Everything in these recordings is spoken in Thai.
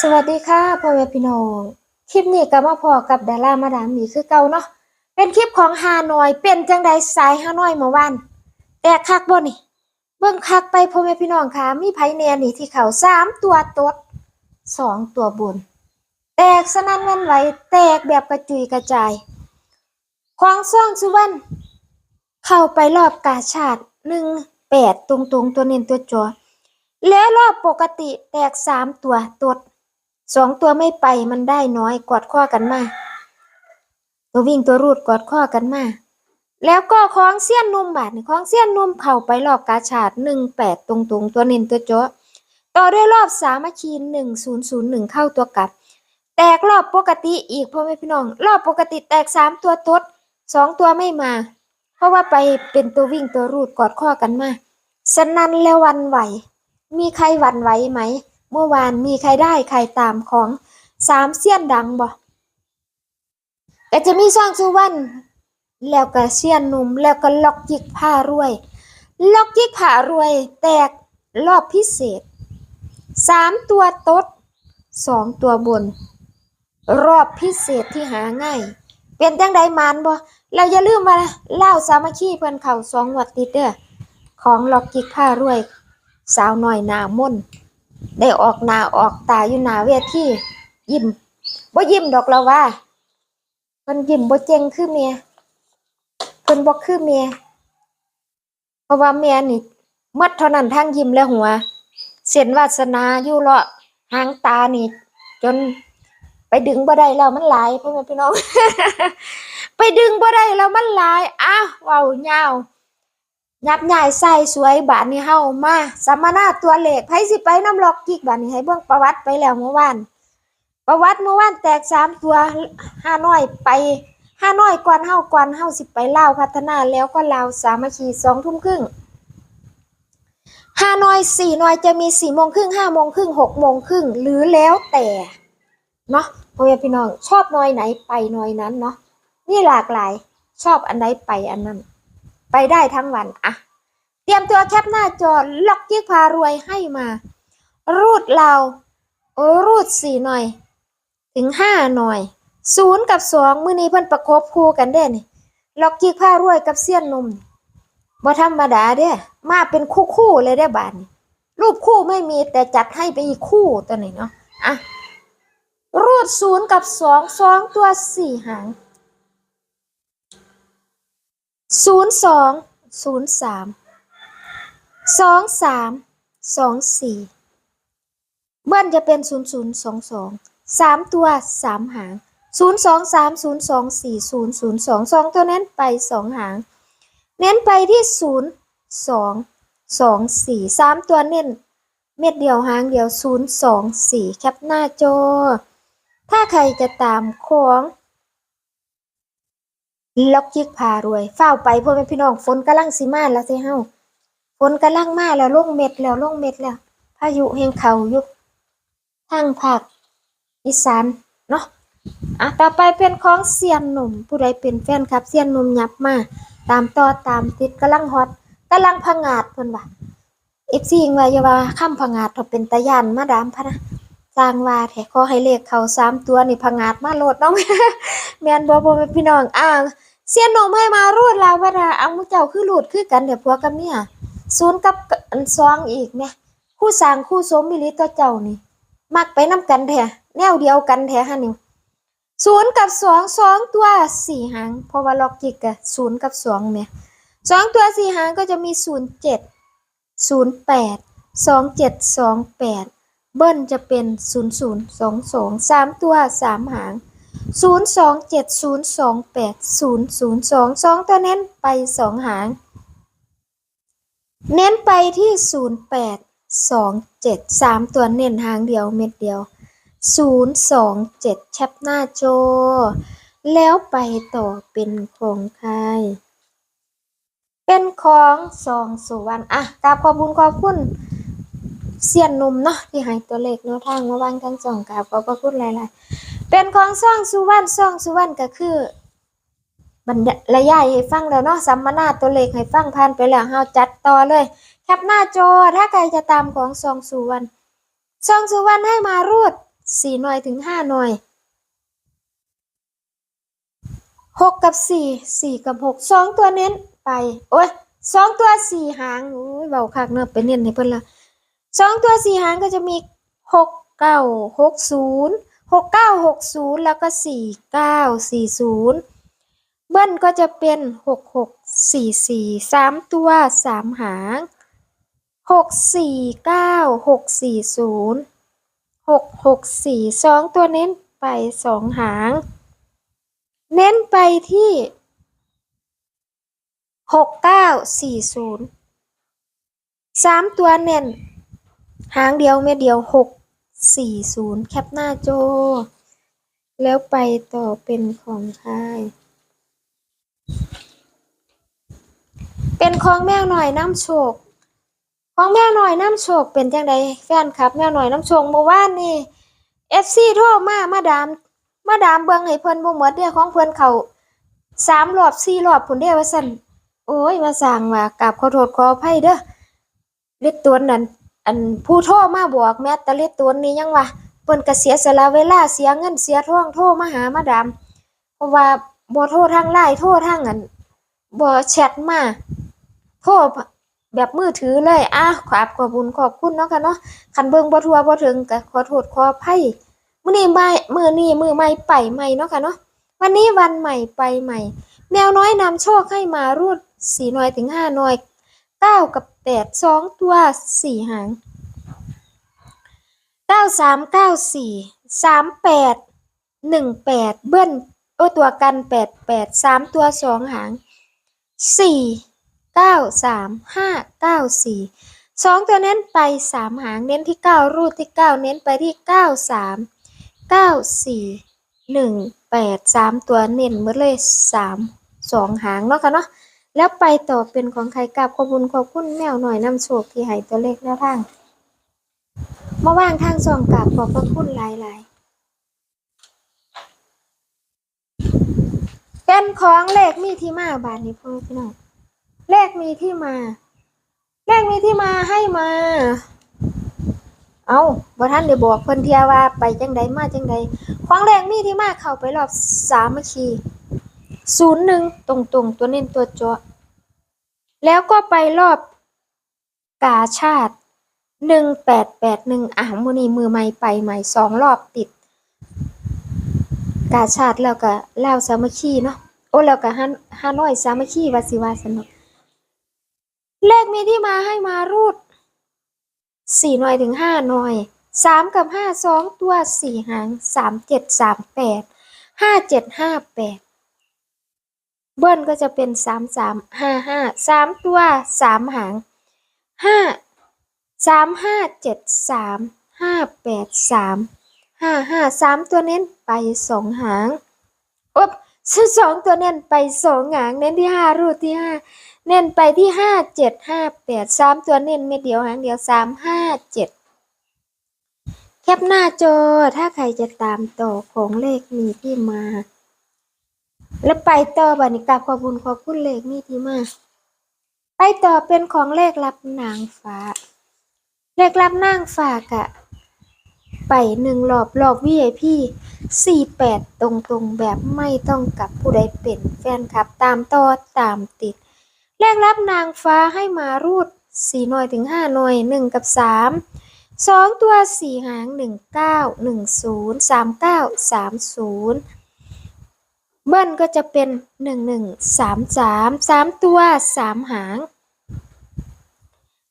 สวัสดีค่ะพ่อแม่พี่น้องคลิปนี้ก็มาพอกับดารามาดามมีคือเก่าเนาะเป็นคลิปของฮานอยเป็นจังใดสายฮานอยเมื่อวานแตกคักบ่นี่ เบิ่งคักไปพ่อแม่พี่น้องค่ะ มีไผแนนี่ที่เขาสามตัวตดสองตัวบน แตกสนั่นวันไหวแตกแบบกระจุยกระจายของซ่องสุวรรณเข้าไปรอบกาชาติหนึ่งแปดตรงๆตัวเน้นตัวจอแล้วรอบปกติแตกสามตัวตด สองตัวไม่ไปมันได้น้อยกอดข้อกันมา ตัววิ่งตัวรูดกอดข้อกันมา แล้วก็คล้องเสี้ยนนุ่มบาทนี่คล้องเสี้ยนนุ่มเข้าไปรอบกาชาดหนึ่งแปดตรงตรงตัวเน้นตัวเจาะต่อด้วยรอบสามัคคีหนึ่งศูนย์ศูนย์หนึ่งเข้าตัวกลับ แตกรอบปกติอีกพ่อแม่พี่น้อง รอบปกติแตกสามตัวตดสองตัวไม่มา เพราะว่าไปเป็นตัววิ่งตัวรูดกอดข้อกันมาสนั่นและหวันไหว มีใครวันไหวไหม เมื่อวานมีใครได้ใครตามของสามเสี้ยนดังบ่ก็จะมีซ่องสุวรรณแล้วก็เสี้ยนหนุ่มแล้วก็ล็อกยิกผ้ารวย ล็อกยิกผ้ารวย แตกรอบพิเศษสามตัวตดสองตัวบน รอบพิเศษที่หาง่าย เป็นจังใดมานบ่เราอย่าลืมว่าเล่าสามัคคีเพิ่นเข้าสองงวดติดเด้อของล็อกยิกผ้ารวย สาวหน้อยหนามนต์ ได้ออกหน้าออกตาอยู่หน้าเวทียิ้มบ่ยิ้มดอกเราว่าเพิ่นยิ้มบ่เจงคือเมียเพิ่นบ่คือเมียเพราะว่าเมียนี่หมดเท่านั้นทั้งยิ้มและหัว เส้นวาสนาอยู่เลาะหางตานี่ จนไปดึงบ่ได้แล้วมันหลายพ่อแม่พี่น้อง ไปดึงบ่ได้แล้วมันหลายอ้าวเว้ายาว ยับใหญ่ใส่สวยบาทนี้เฮามาสัมมนาตัวเลขไผสิไปน้ำล็อกกิกบาทนี้ให้เบิ่งประวัติไปแล้วเมื่อวานประวัติเมื่อวานแตกสามตัวห้าน้อยไปห้าน้อยก่อนเฮาก่อนเฮาสิไปเลาพัฒนาแล้วก็ลาวสามัคคีสองทุ่มครึ่งห้าน้อยสี่น้อยจะมีสี่โมงครึ่งห้าโมงครึ่งหกโมงครึ่งหรือแล้วแต่เนาะพ่อแม่พี่น้องชอบน้อยไหนไปน้อยนั้นเนาะนี่หลากหลายชอบอันใดไปอันนั้น ไปได้ทั้งวันอะเตรียมตัวแคปหน้าจอล็อกยิกพารวยให้มา รูดเรารูดสี่หน่อย ถึงห้าหน่อยศูนย์กับสองมือนี้เพิ่นประกบคู่กันเด้นี่ล็อกยิกพารวยกับเสี้ยนนมบ่ธรรมดาเด้มาเป็นคู่คู่ๆเลยได้บาทนี่รูปคู่ไม่มีแต่จัดให้ไปอีกคู่ตัวนี้เนาะอะรูดศูนย์กับสองสองตัวสี่หาง ศูนย์สองศูนย์สามสองสามสองสี่เบิ้ลจะเป็นศูนย์ศูนย์สองสองสามตัวสามหางศูนย์สองสามศูนย์สองสี่ศูนย์ศูนย์สองสองตัวเน้นไปสองหาง เน้นไปที่ศูนย์สองสองสี่สามตัวเน้น เม็ดเดียวหางเดียวศูนย์สองสี่แคปหน้าจอ ถ้าใครจะตามของ ล็อกยิกพารวยเฝ้าไปพ่อแม่พี่น้องฝนกำลังสิมาแล้วสิเฮาฝนกำลังมาแล้วลงเม็ดแล้วลงเม็ดแล้ว พายุแห่งเขายู่ทางภาคอีสานเนาะอะต่อไปเป็นของเซียนหนุ่ม ผู้ใดเป็นแฟนคลับเซียนหนุ่มยับมา ตามต่อตามติดกำลังฮอตกำลังพังงาดเพิ่นว่าอีฟซีงวายาว่าค่ำพังงาดเถาเป็นตะยานมาดามพะนะสร้างว่าแท้ขอให้เลขเขาสามตัวนี่พังงาดมาโหลดน้องแมนบ่พ่อแม่พี่น้องอ่า เสียนหนมให้มารูดลาวดาเอามุเจ้าคือรูดคือกันเดี๋ยวพวกกับเมียศูนย์กับอันซองอีกเนี่ยคู่สางคู่สมมิลิตัวเจ้านี่ มักไปน้ำกันแท้แนวเดียวกันแท้ฮะนิวศูนย์กับสองสองตัวสี่หางเพราะว่าล็อกกิกอะศูนย์กับสองเนี่ยสองตัวสี่หางก็จะมีศูนย์เจ็ดศูนย์แปดสองเจ็ดสองแปดเบิ้ลจะเป็นศูนย์ศูนย์สองสองสามตัวสามหาง ศูนย์สองเจ็ดศูนย์สองแปดศูนย์ศูนย์สองสองตัวเน้นไปสองหาง เน้นไปที่ศูนย์แปดสองเจ็ดสามตัวเน้นหางเดียวเม็ดเดียวศูนย์สองเจ็ดแคปหน้าโจ แล้วไปต่อเป็นของใครเป็นของสองสุวรรณอะกราบขอบคุญขอบคุณเสียนนุ่มเนาะที่ให้ตัวเลขแนวทางมาวางทั้งสองกราบขอบพระคุณหลาย ๆ เป็นของซ่องสุวรรณซ่องสุวรรณก็คือบรรยายให้ฟังแล้วเนาะสัมมนาตัวเลขให้ฟังผ่านไปแล้วเฮาจัดต่อเลย แคปหน้าจอถ้าใครจะตามของซองสุวรรณซองสุวรรณให้มารูดสี่หน่วยถึงห้าหน่วยหกกับสี่สี่กับหกสองตัวเน้นไป โอ้ยสองตัวสี่หางโอ้ยเบาคักเนอะไปเน้นให้เพิ่นละสองตัวสี่หางก็จะมีหกเก้าหกศูนย์ หกเก้าหกศูนย์แล้วก็สี่เก้าสี่ศูนย์เบิ้ลก็จะเป็นหกหกสี่สี่สามตัวสามหางหกสี่เก้าหกสี่ศูนย์หกหกสี่สองตัวเน้นไปสองหาง เน้นไปที่หกเก้าสี่ศูนย์สามตัวเน้น หางเดียวเม็ดเดียวห กสี่ศูนย์แคปหน้าโจ แล้วไปต่อเป็นของค่ายเป็นของแมวหน่อยน้ำโชคของแมวหน่อยน้ำโชคเป็นจังใดแฟนคลับ แมวหน่อยน้ำโชคเมื่อวานนี่เอฟซีโทรมามาดามมาดามเบิ่งให้เพิ่นบ่หมดเด้อของเพิ่นเขาสามรอบสี่รอบพุ่นเด้อว่าซั่นโอ้ยมาสั่งว่ากราบขอโทษขออภัยเด้อเล็ดตัวนั้น อันผู้โทรมาบอกแม้แต่เล็ดตัวนี้ยังว่าเพิ่นก็เสียสละเวลาเสียเงินเสียท่องโทรมาหามาดามเพราะว่าบ่โทรทางไลน์โทรทางอันบ่แชทมาโทรแบบมือถือเลยอะขอบขอบคุณขอบคุณเนาะค่ะเนาะคันเบิ่งบ่ทัวบ่ถึงก็ขอโทษขออภัยมื้อนี้ใหม่มื้อนี้มือใหม่ไปใหม่เนาะค่ะเนาะวันนี้วันใหม่ไปใหม่ แมวน้อยนำโชคให้มารูดสี่น่วยถึงห้าน่วยเก้ากับ แปดสองตัวสี่หางเก้าสามเก้าสี่สามแปดหนึ่งแปดเบิ้ลโอตัวกันแปดแปดสามตัวสองหางสี่เก้าสามห้าเก้าสี่สองตัวเน้นไปสามหางเน้นที่เก้ารูดที่เก้าเน้นไปที่เก้าสามเก้าสี่หนึ่งแปดสามตัวเน้นหมดเลยสามสองหางเนาะค่ะเนาะ แล้วไปต่อเป็นของใครกับขอบคุณขอบคุณแมวหน่อยนำโชคที่ให้ตัวเลขแนวทางมาว่างทางสองกับขอบพระคุณหลายๆเป็นของเลขมีที่มาบาทนี้พ่อพี่น้องเลขมีที่มา เลขมีที่มาให้มา เอาบ่ท่านได้บอกเพิ่นเทียว่าไปจังใดมาจังใดของเลขมีที่มาเข้าไปรอบสามัคคี ศูนย์หนึ่งตรงๆ ตัวเน้นตัวจาะแล้วก็ไปรอบกาชาติหนึ่งแปดแปดหนึ่งอะมือนี้มือใหม่ไปใหม่สองรอบติด กาชาติแล้วก็ลาวสามัคคีเนาะโอ้แล้วก็ฮานฮานอยสามัคคีวาสิวาสนุกเลขมีที่มาให้มารูดสี่หน่วยถึงห้าหน่วยสามกับห้าสองตัวสี่หางสามเจ็ดสามแปดห้าเจ็ดห้าแปด บิ้ลก็จะเป็นสามสามห้าห้าสามตัวสามหางห้าสามห้าเจ็ดสามห้าแปดสามห้าห้าสามตัวเน้นไปสองหางอ๊บสองตัวเน้นไปสองหางเน้นที่ห้ารูดที่ห้าเน้นไปที่ห้าเจ็ดห้าแปดสามตัวเน้นเม็ดเดียวหางเดียวสามห้าเจ็ดแคปหน้าจอถ้าใครจะตามต่อของเลขมีที่มา แล้วไปต่อบันิกาขอบุญขอบคุณเลขมีที่มาไปต่อเป็นของเลขรับนางฟ้า เลขรับนางฟ้ากะ ไปหนึ่งรอบรอบ VIP สี่แปดตรงตรงแบบไม่ต้องกลับผู้ใดเป็นแฟนคลับตามต่อตามติดแรกรับนางฟ้าให้มารูดสี่หน่วยถึงห้าหน่วยหนึ่งกับสามสองตัวสี่หางหนึ่งเก้าหนึ่งศูนย์สามเก้าสามศูนย์ เบิ้ลก็จะเป็นหนึ่งหนึ่งสามสามสามตัวสามหาง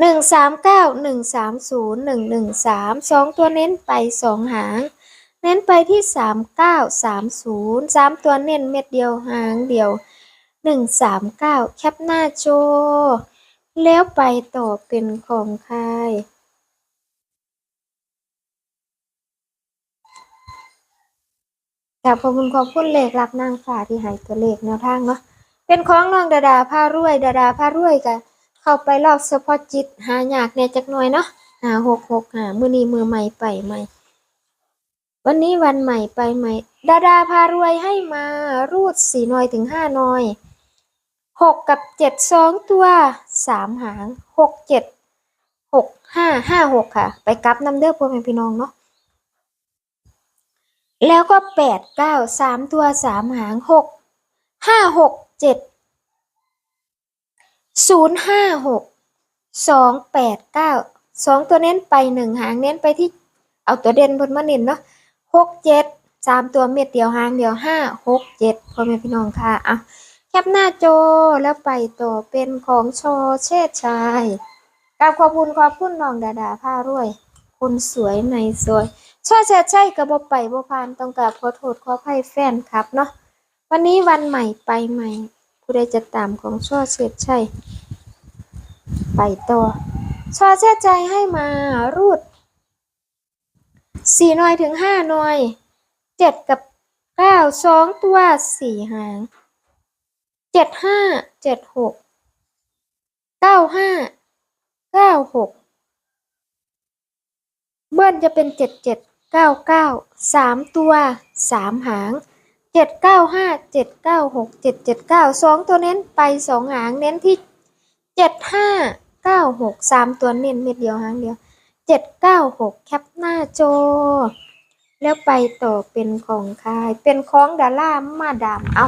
หนึ่งสามเก้าหนึ่งสามศูนย์หนึ่งหนึ่งสามสองตัวเน้นไปสองหาง เน้นไปที่สามเก้าสามศูนย์สามตัวเน้นเม็ดเดียวหางเดียวหนึ่งสามเก้าแคปหน้าโจ แล้วไปต่อเป็นของใคร กับขอบคุณขอบคุณเลขรับนางฟ้าที่ให้ตัวเลขแนวทางเนาะเป็นของน้องดาดาพารวยดาดาพารวยกันเข้าไปรอบเฉพาะจิตหายากเนี่ยจักหน่อยเนาะหาหกหกหามือนี้มือใหม่ไปใหม่ วันนี้วันใหม่ไปใหม่ดาดาพารวยให้มารูดสี่น่อยถึงห้าน่อยหกกับเจ็ดสองตัวสามหางหกเจ็ดหกห้าห้าหกค่ะ ไปกลับน้ำเด้อพ่อแม่พี่น้องเนาะ แล้วก็แปดเก้าสามตัวสามหางหกห้าหกเจ็ดศูนย์ห้าหกสองแปดเก้าสองตัวเน้นไปหนึ่งหางเน้นไปที่เอาตัวเด่นบนมาเน้นเนาะหกเจ็ดสามตัวเม็ดเดียวหางเดียวห้าหกเจ็ดพ่อแม่พี่น้องค่ะอะแคปหน้าโจแล้วไปต่อเป็นของโชเชษชายกราบขอบคุณขอบคุณน้องดาดาผ้ารวย คนสวยในสวย ช่อเชษชัยกระบบไปบ่ผ่านต้องกราบขอโทษขออภัยแฟนครับเนาะวันนี้วันใหม่ไปใหม่ ผู้ใดจะตามของช่อเชษชัยไปต่อช่อเชษชัยให้มารูดสี่หน่อยถึงห้าหน่อยเจ็ดกับเก้าสองตัวสี่หางเจ็ดห้าเจ็ดหกเก้าห้าเก้าหก เบิ้ลจะเป็นเจ็ดเจ็ดเก้าเก้าสามตัวสามหางเจ็ดเก้าห้าเจ็ดเก้าหกเจ็ดเจ็ดเก้าสองตัวเน้นไปสองหางเน้นที่เจ็ดห้าเก้าหกสามตัวเน้นเม็ดเดียวหางเดียวเจ็ดเก้าหกแคปหน้าโจแล้วไปต่อเป็นของคาย เป็นของดารามาดามเอา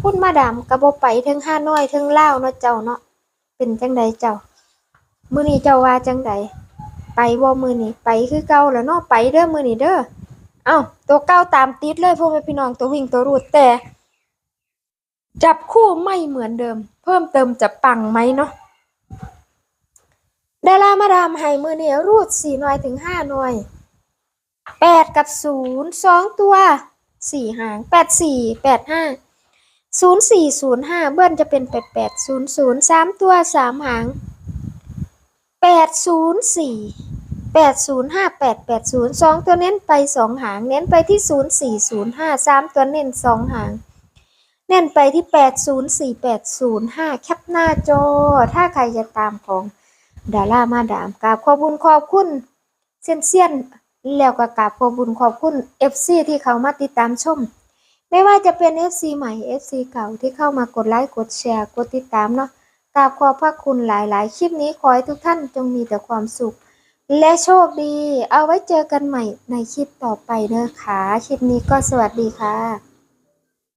พูดมาดามกระโบไปถึงห้าน้อยถึงเล่าเนาะเจ้าเนาะเป็นจังใดเจ้า มื้อนี้เจ้าว่าจังใด ไปบ่มือนี่ไปคือเก่าแล้วเนาะไปเด้อมือนี่เด้อเอ้าตัวเก่าตามติดเลยพวกแม่พี่น้องตัววิ่งตัวรูดแต่ จับคู่ไม่เหมือนเดิม เพิ่มเติมจะปังไหมเนาะดารามาดามให้มือนี่รูดสี่หน่วยถึงห้าหน่วยแปดกับศูนย์สองตัวสี่หางแปดสี่แปดห้าศูนย์สี่ศูนย์ห้าเบิ้ลจะเป็นแปดแปดศูนย์ศูนย์สามตัวสามหาง แปดศูนย์สี่แปดศูนย์ห้าแปดแปดศูนย์สองตัวเน้นไปสองหาง เน้นไปที่ศูนย์สี่ศูนย์ห้าสามตัวเน้นสองหาง เน้นไปที่แปดศูนย์สี่แปดศูนย์ห้าแคปหน้าจอ ถ้าใครจะตามของดารามาดามกราบขอบคุณขอบคุณเซียนเซียนๆแล้วก็กราบขอบคุณขอบคุณ FC ที่เขามาติดตามชม ไม่ว่าจะเป็น FC ใหม่ FC เก่าที่เข้ามากดไลค์กดแชร์กดติดตามเนาะ กราบขอบพระคุณหลายๆ คลิปนี้ขอให้ทุกท่านจงมีแต่ความสุข และโชคดี เอาไว้เจอกันใหม่ในคลิปต่อไปเด้อค่ะ คลิปนี้ก็สวัสดีค่ะ